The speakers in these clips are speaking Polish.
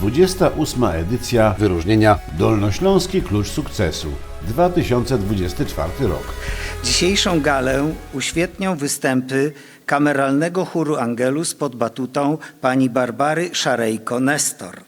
28. edycja wyróżnienia Dolnośląski Klucz Sukcesu 2024 rok. Dzisiejszą galę uświetnią występy kameralnego chóru Angelus pod batutą pani Barbary Szarejko-Nestor.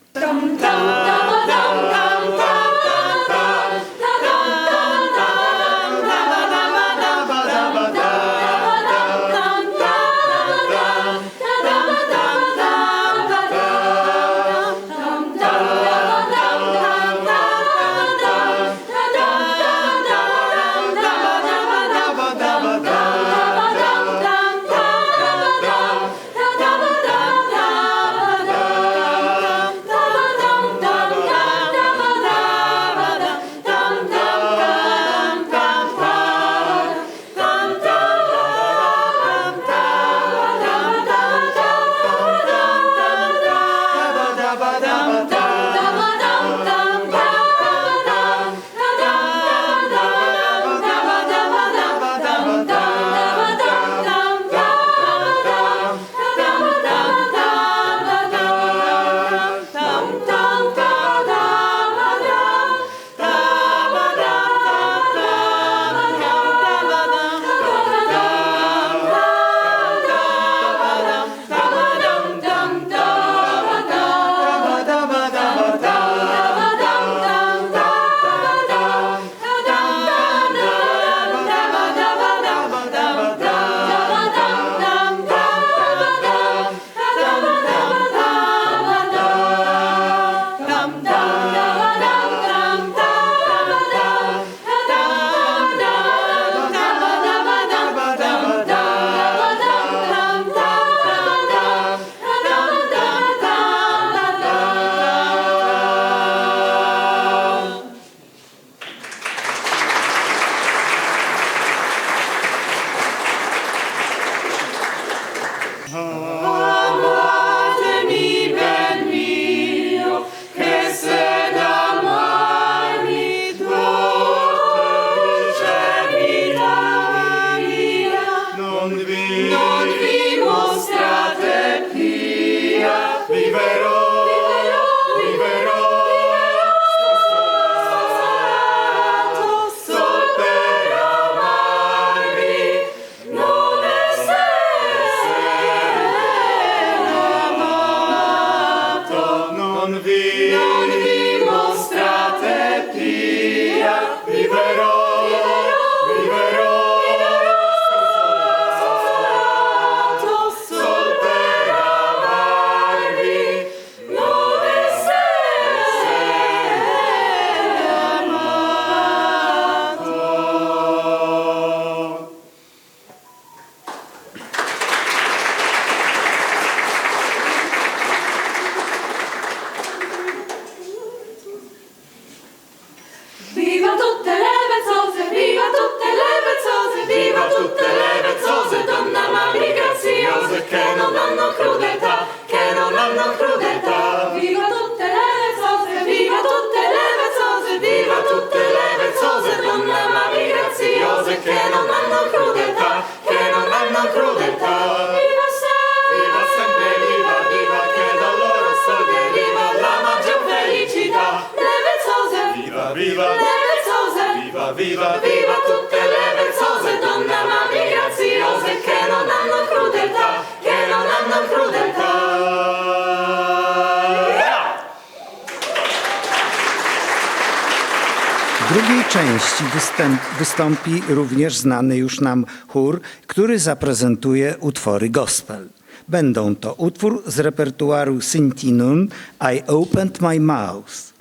występ, wystąpi również znany już nam chór, który zaprezentuje utwory gospel. Będą to utwór z repertuaru Sintinun I Opened My Mouth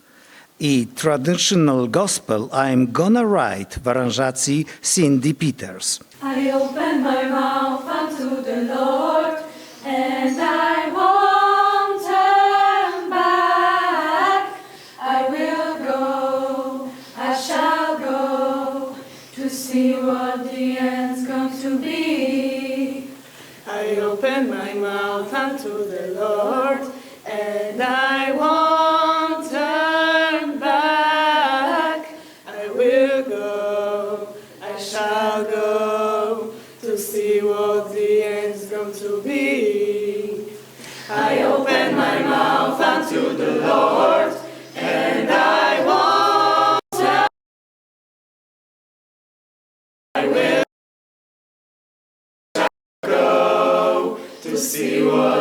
i Traditional Gospel I'm Gonna Write w aranżacji Cindy Peters. see what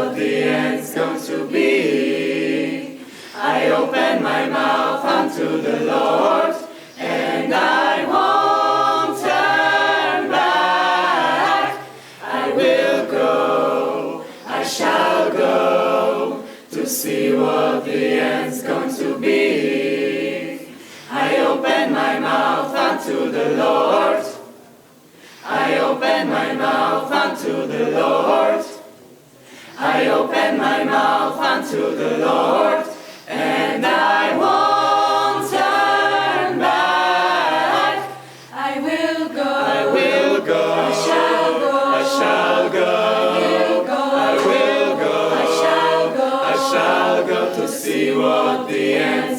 to the Lord, and I won't turn back. I will go. I will go. I shall go. I shall go. I will go. I will go. I shall go. I shall go to see what the end.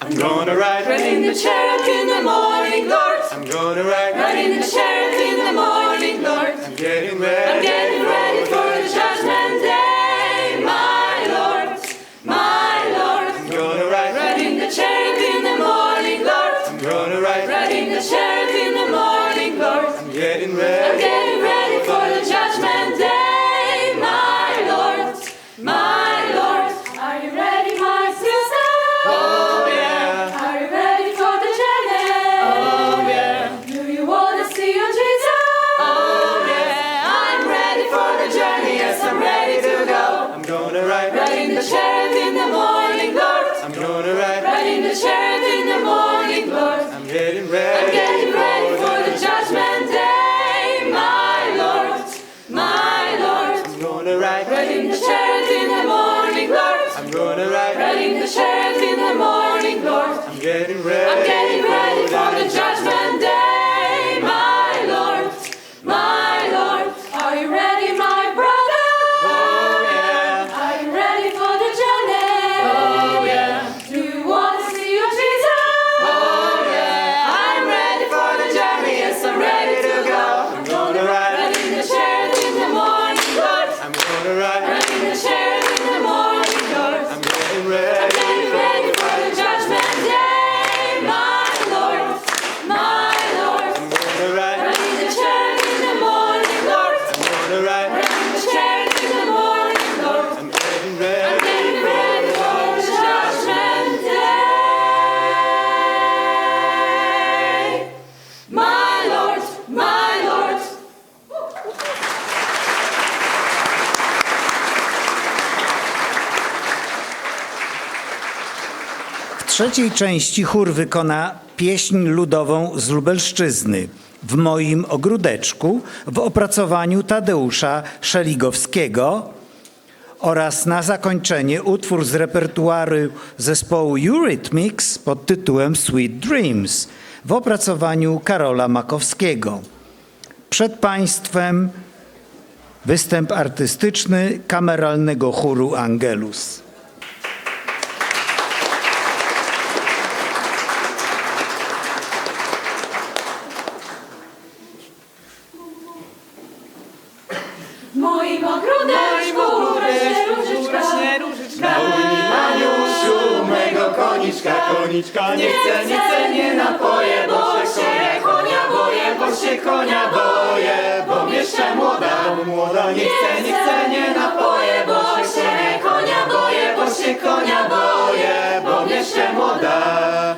I'm gonna ride right in the Cherokee in the morning, Lord. I'm gonna ride right in the Cherokee in the morning, Lord. I'm getting ready. I'm getting ready for trzeciej części chór wykona pieśń ludową z Lubelszczyzny w moim ogródeczku w opracowaniu Tadeusza Szeligowskiego oraz na zakończenie utwór z repertuaru zespołu Eurythmics pod tytułem Sweet Dreams w opracowaniu Karola Makowskiego. Przed Państwem występ artystyczny kameralnego chóru Angelus. Koniczka, Nie chcę, nie chcę, nie napoję, bo się konia boję, bo się konia boję, bo jeszcze młoda, bo młoda Nie chcę, nie chcę, nie napoję, bo się konia boję, bo się konia boję, bo jeszcze młoda.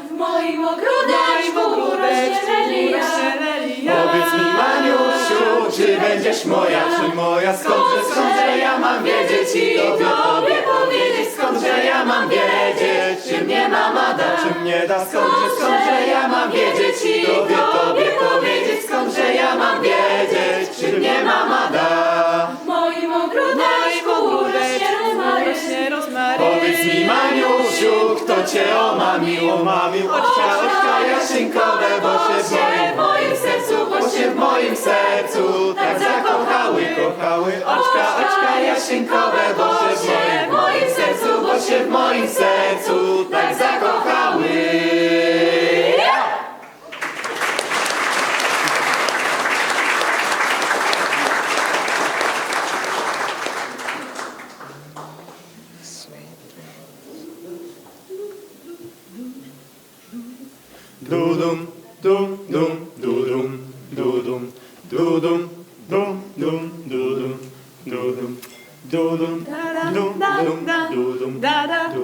W moim ogródeczku rośnie. Powiedz mi Maniusiu, czy będziesz moja, czy moja? Skądże, skądże ja mam wiedzieć? I tobie, powiedzieć Skądże ja mam wiedzieć, czy mnie mama da, czy mnie da? Skądże, skądże ja mam wiedzieć? I tobie, tobie powiedzieć Skądże ja mam wiedzieć, czy mnie mama kto cię omamił, omamił Oczka, oczka jaszynkowe, bo się w moim sercu, bo się w moim sercu tak zakochały, kochały. Oczka, oczka jaszynkowe, bo się w moim, moim sercu Bo się w moim sercu tak zakochały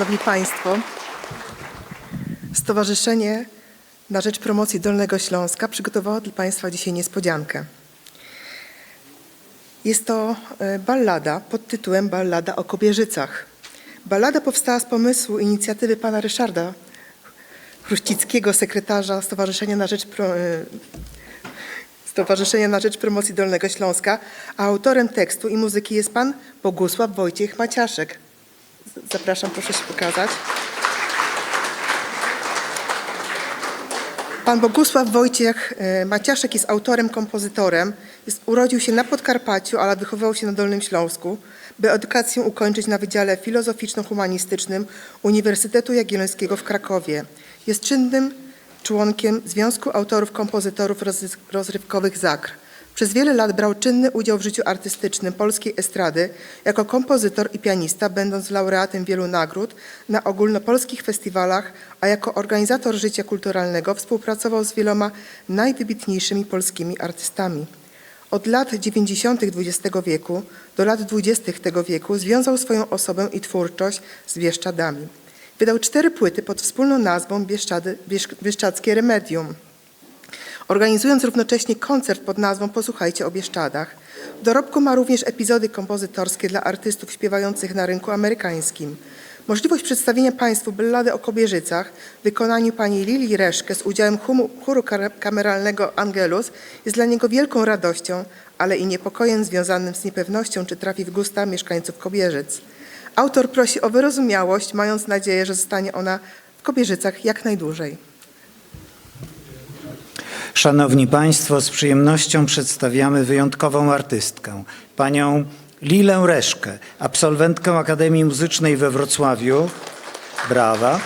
Szanowni Państwo, Stowarzyszenie na Rzecz Promocji Dolnego Śląska przygotowało dla Państwa dzisiaj niespodziankę. Jest to e, ballada pod tytułem Ballada o Kobierzycach. Ballada powstała z pomysłu inicjatywy pana Ryszarda Chruścickiego, sekretarza Stowarzyszenia na Rzecz Pro, e, Stowarzyszenia na Rzecz Promocji Dolnego Śląska, a autorem tekstu i muzyki jest pan Bogusław Wojciech Maciaszek. Zapraszam, proszę się pokazać. Pan Bogusław Wojciech e, Maciaszek jest autorem, kompozytorem. Jest, urodził się na Podkarpaciu, ale wychowywał się na Dolnym Śląsku, by edukację ukończyć na Wydziale Filozoficzno-Humanistycznym Uniwersytetu Jagiellońskiego w Krakowie. Jest czynnym członkiem Związku Autorów Kompozytorów Roz- Rozrywkowych ZAKR. Przez wiele lat brał czynny udział w życiu artystycznym polskiej estrady jako kompozytor i pianista, będąc laureatem wielu nagród na ogólnopolskich festiwalach, a jako organizator życia kulturalnego współpracował z wieloma najwybitniejszymi polskimi artystami. Od lat 90. XX wieku do lat 20. tego wieku związał swoją osobę i twórczość z Bieszczadami. Wydał cztery płyty pod wspólną nazwą Bieszczady, Biesz, Bieszczadzkie Remedium. Organizując równocześnie koncert pod nazwą Posłuchajcie o Bieszczadach. W dorobku ma również epizody kompozytorskie dla artystów śpiewających na rynku amerykańskim. Możliwość przedstawienia Państwu ballady o Kobierzycach w wykonaniu pani Lili Reszke z udziałem chóru kameralnego Angelus jest dla niego wielką radością, ale i niepokojem związanym z niepewnością, czy trafi w gusta mieszkańców Kobierzyc. Autor prosi o wyrozumiałość, mając nadzieję, że zostanie ona w Kobierzycach jak najdłużej. Szanowni Państwo, z przyjemnością przedstawiamy wyjątkową artystkę, panią Lilę Reszkę, absolwentkę Akademii Muzycznej we Wrocławiu. Brawa.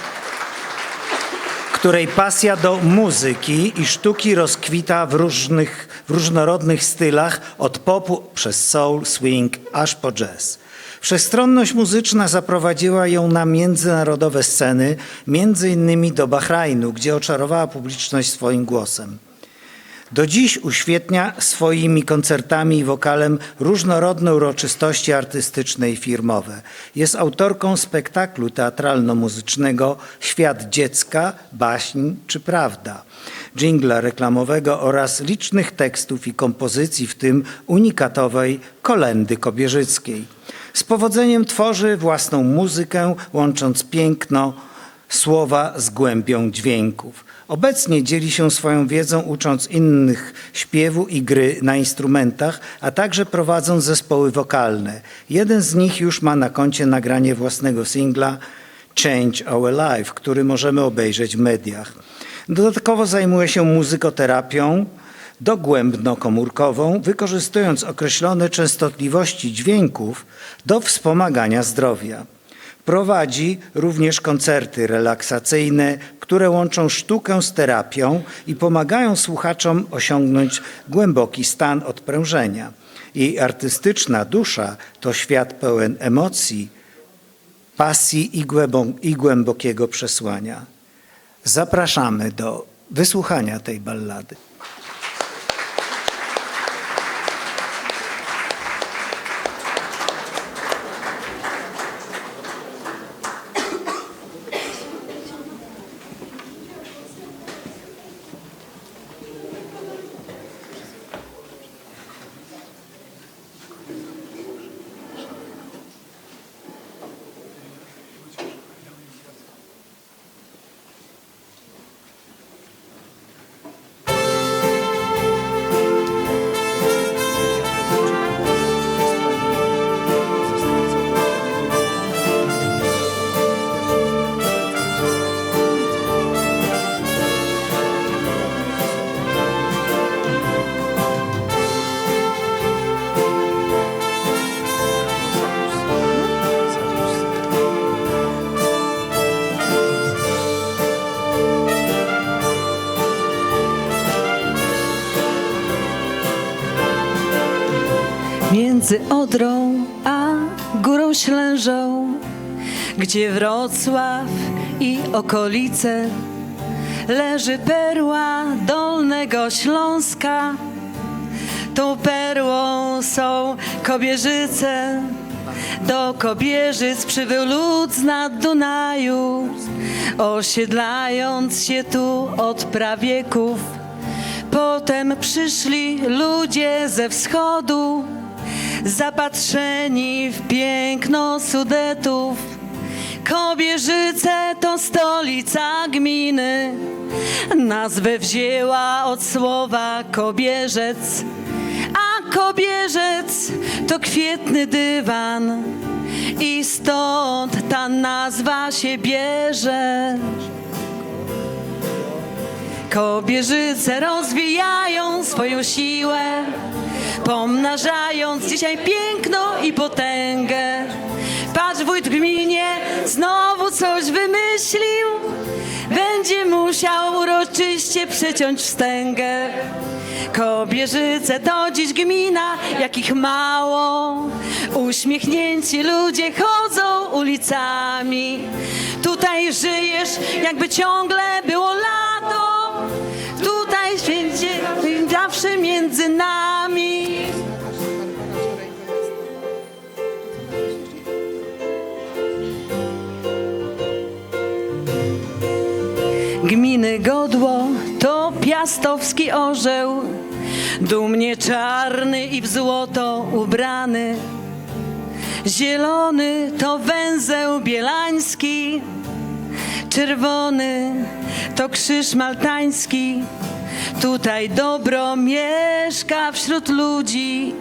Której pasja do muzyki i sztuki rozkwita w, różnych, w różnorodnych stylach, od popu przez soul, swing, aż po jazz. Wszechstronność muzyczna zaprowadziła ją na międzynarodowe sceny, między innymi do Bahrajnu, gdzie oczarowała publiczność swoim głosem. Do dziś uświetnia swoimi koncertami i wokalem różnorodne uroczystości artystyczne i firmowe. Jest autorką spektaklu teatralno-muzycznego Świat dziecka, baśń czy prawda, dżingla reklamowego oraz licznych tekstów i kompozycji, w tym unikatowej Kolendy Kobierzyckiej. Z powodzeniem tworzy własną muzykę, łącząc piękno słowa z głębią dźwięków. Obecnie dzieli się swoją wiedzą, ucząc innych śpiewu i gry na instrumentach, a także prowadząc zespoły wokalne. Jeden z nich już ma na koncie nagranie własnego singla Change Our Life, który możemy obejrzeć w mediach. Dodatkowo zajmuje się muzykoterapią dogłębnokomórkową, wykorzystując określone częstotliwości dźwięków do wspomagania zdrowia. Prowadzi również koncerty relaksacyjne, które łączą sztukę z terapią i pomagają słuchaczom osiągnąć głęboki stan odprężenia. Jej artystyczna dusza to świat pełen emocji, pasji i, i głębokiego przesłania. Zapraszamy do wysłuchania tej ballady. Między Odrą a Górą Ślężą, gdzie Wrocław i okolice, leży perła Dolnego Śląska. Tą perłą są Kobierzyce, do Kobierzyc przybył lud z nad Dunaju, osiedlając się tu od prawieków. Potem przyszli ludzie ze wschodu, zapatrzeni w piękno Sudetów. Kobierzyce to stolica gminy, nazwę wzięła od słowa kobierzec, a kobierzec to kwietny dywan i stąd ta nazwa się bierze. Kobierzyce rozwijają swoją siłę, pomnażając dzisiaj piękno i potęgę. Patrz, wójt gminie znowu coś wymyślił, będzie musiał uroczyście przeciąć wstęgę. Kobierzyce to dziś gmina, jakich mało. Uśmiechnięci ludzie chodzą ulicami. Tutaj żyjesz, jakby ciągle było lato. Zawsze między nami. Gminy Godło to piastowski orzeł, dumnie czarny i w złoto ubrany. Zielony to węzeł bielański, czerwony to krzyż maltański. Tutaj dobro mieszka wśród ludzi.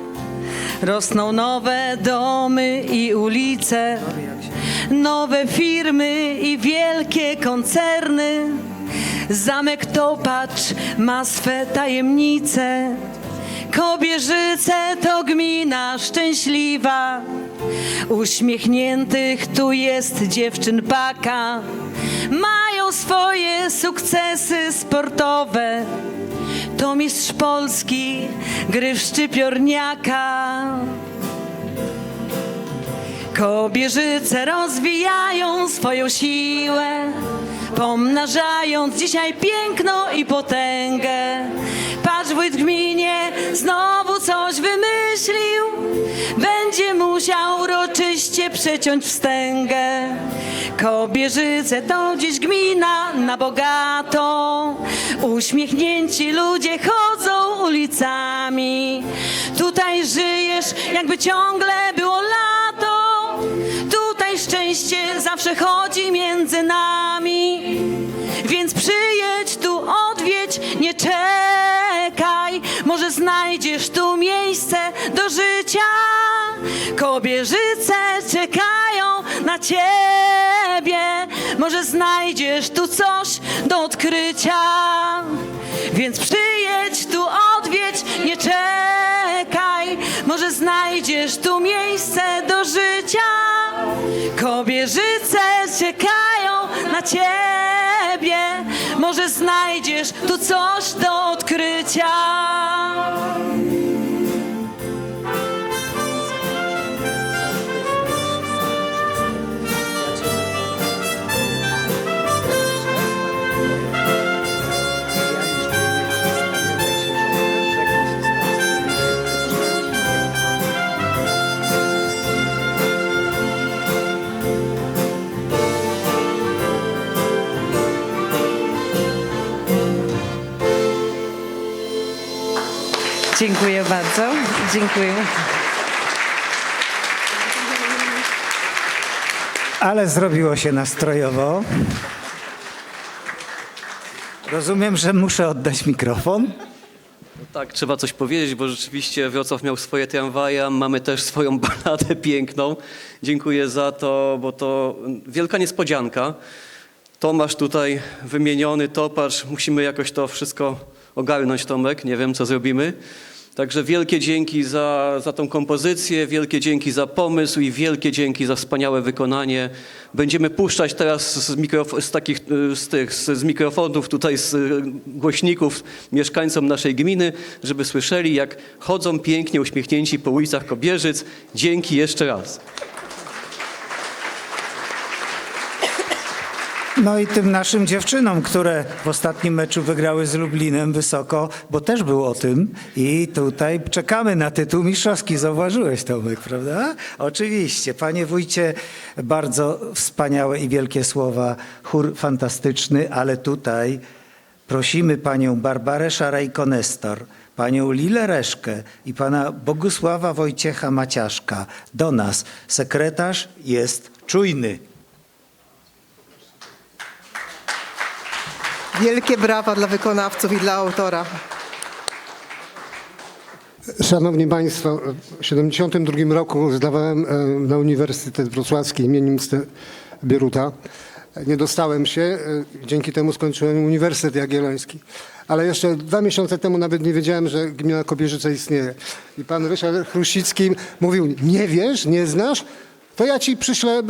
Rosną nowe domy i ulice, nowe firmy i wielkie koncerny. Zamek Topacz ma swe tajemnice. Kobierzyce to gmina szczęśliwa. Uśmiechniętych tu jest dziewczyn paka. Swoje sukcesy sportowe. To mistrz Polski, gry w szczypiorniaka. Kobierzyce rozwijają swoją siłę, pomnażając dzisiaj piękno i potęgę. Patrz wójt gminie, znowu coś wymyślił, będzie musiał uroczyście przeciąć wstęgę. Kobierzyce to dziś gmina na bogato, uśmiechnięci ludzie chodzą ulicami. Tutaj żyjesz, jakby ciągle było lato. Tutaj szczęście zawsze chodzi między nami. Więc przyjedź tu, odwiedź, nie czekaj. Znajdziesz tu miejsce do życia. Kobierzyce czekają na ciebie. Może znajdziesz tu coś do odkrycia. Więc przyjedź tu, odwiedź, nie czekaj. Może znajdziesz tu miejsce do życia. Kobierzyce czekają na ciebie. Może znajdziesz tu coś do odkrycia. 倔强。Dziękuję bardzo. Dziękuję. Ale zrobiło się nastrojowo. Rozumiem, że muszę oddać mikrofon. Tak, trzeba coś powiedzieć, bo rzeczywiście Wrocław miał swoje tramwaje, a mamy też swoją baladę piękną. Dziękuję za to, bo to wielka niespodzianka. Tomasz tutaj wymieniony, Topacz, musimy jakoś to wszystko ogarnąć, Tomek, nie wiem co zrobimy. Także wielkie dzięki za, za tą kompozycję, wielkie dzięki za pomysł i wielkie dzięki za wspaniałe wykonanie. Będziemy puszczać teraz z, mikrof- z takich, y, z tych, z, z mikrofonów tutaj, z y, głośników mieszkańcom naszej gminy, żeby słyszeli, jak chodzą pięknie uśmiechnięci po ulicach Kobierzyc. Dzięki jeszcze raz. No i tym naszym dziewczynom, które w ostatnim meczu wygrały z Lublinem wysoko, bo też był o tym. I tutaj czekamy na tytuł mistrzowski. Zauważyłeś Tomek, prawda? Oczywiście. Panie wójcie, bardzo wspaniałe i wielkie słowa. Chór fantastyczny, ale tutaj prosimy panią Barbarę Szaraj-Konestor, panią Lilę Reszkę i pana Bogusława Wojciecha Maciaszka do nas. Sekretarz jest czujny. Wielkie brawa dla wykonawców i dla autora. Szanowni Państwo, w 1972 roku zdawałem e, na Uniwersytet Wrocławski Ste- Bieruta. Nie dostałem się, e, dzięki temu skończyłem Uniwersytet Jagielloński. Ale jeszcze dwa miesiące temu nawet nie wiedziałem, że gmina Kobierzyce istnieje. I pan Ryszard Chrusicki mówił, nie wiesz, nie znasz? To ja ci przyślę e,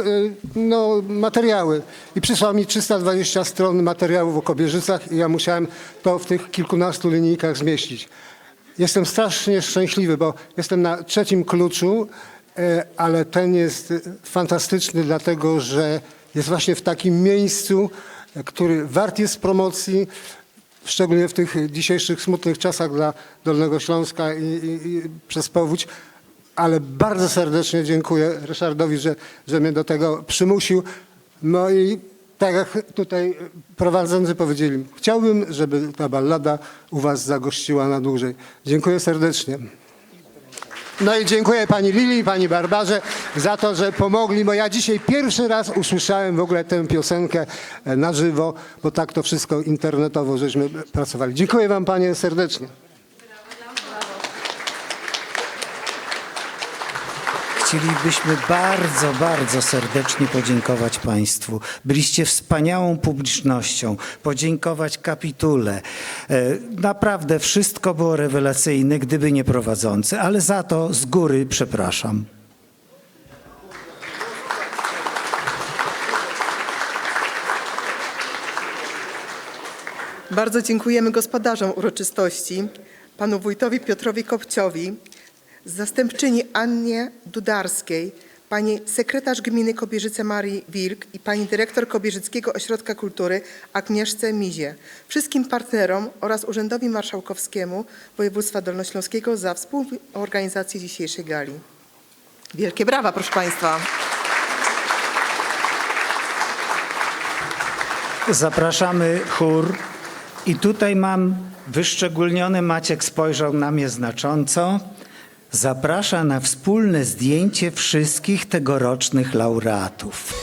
no, materiały. I przysłał mi 320 stron materiałów o Kobierzycach i ja musiałem to w tych kilkunastu linijkach zmieścić. Jestem strasznie szczęśliwy, bo jestem na trzecim kluczu, e, ale ten jest fantastyczny, dlatego że jest właśnie w takim miejscu, e, który wart jest promocji, szczególnie w tych dzisiejszych smutnych czasach dla Dolnego Śląska i, i, i przez powódź. Ale bardzo serdecznie dziękuję Ryszardowi, że, że mnie do tego przymusił. No i tak jak tutaj prowadzący powiedzieli, chciałbym, żeby ta ballada u Was zagościła na dłużej. Dziękuję serdecznie. No i dziękuję pani Lili i pani Barbarze za to, że pomogli, bo ja dzisiaj pierwszy raz usłyszałem w ogóle tę piosenkę e, na żywo, bo tak to wszystko internetowo żeśmy pracowali. Dziękuję wam panie serdecznie. Chcielibyśmy bardzo, bardzo serdecznie podziękować Państwu. Byliście wspaniałą publicznością. Podziękować kapitule. E, Naprawdę wszystko było rewelacyjne, gdyby nie prowadzący, ale za to z góry przepraszam. Bardzo dziękujemy gospodarzom uroczystości, panu wójtowi Piotrowi Kopciowi, zastępczyni Annie Dudarskiej, pani sekretarz gminy Kobierzyce Marii Wilk i pani dyrektor Kobierzyckiego Ośrodka Kultury Agnieszce Mizie, wszystkim partnerom oraz Urzędowi Marszałkowskiemu Województwa Dolnośląskiego za współorganizację dzisiejszej gali. Wielkie brawa, proszę Państwa. Zapraszamy chór. I tutaj mam wyszczególniony, Maciek spojrzał na mnie znacząco. Zaprasza na wspólne zdjęcie wszystkich tegorocznych laureatów.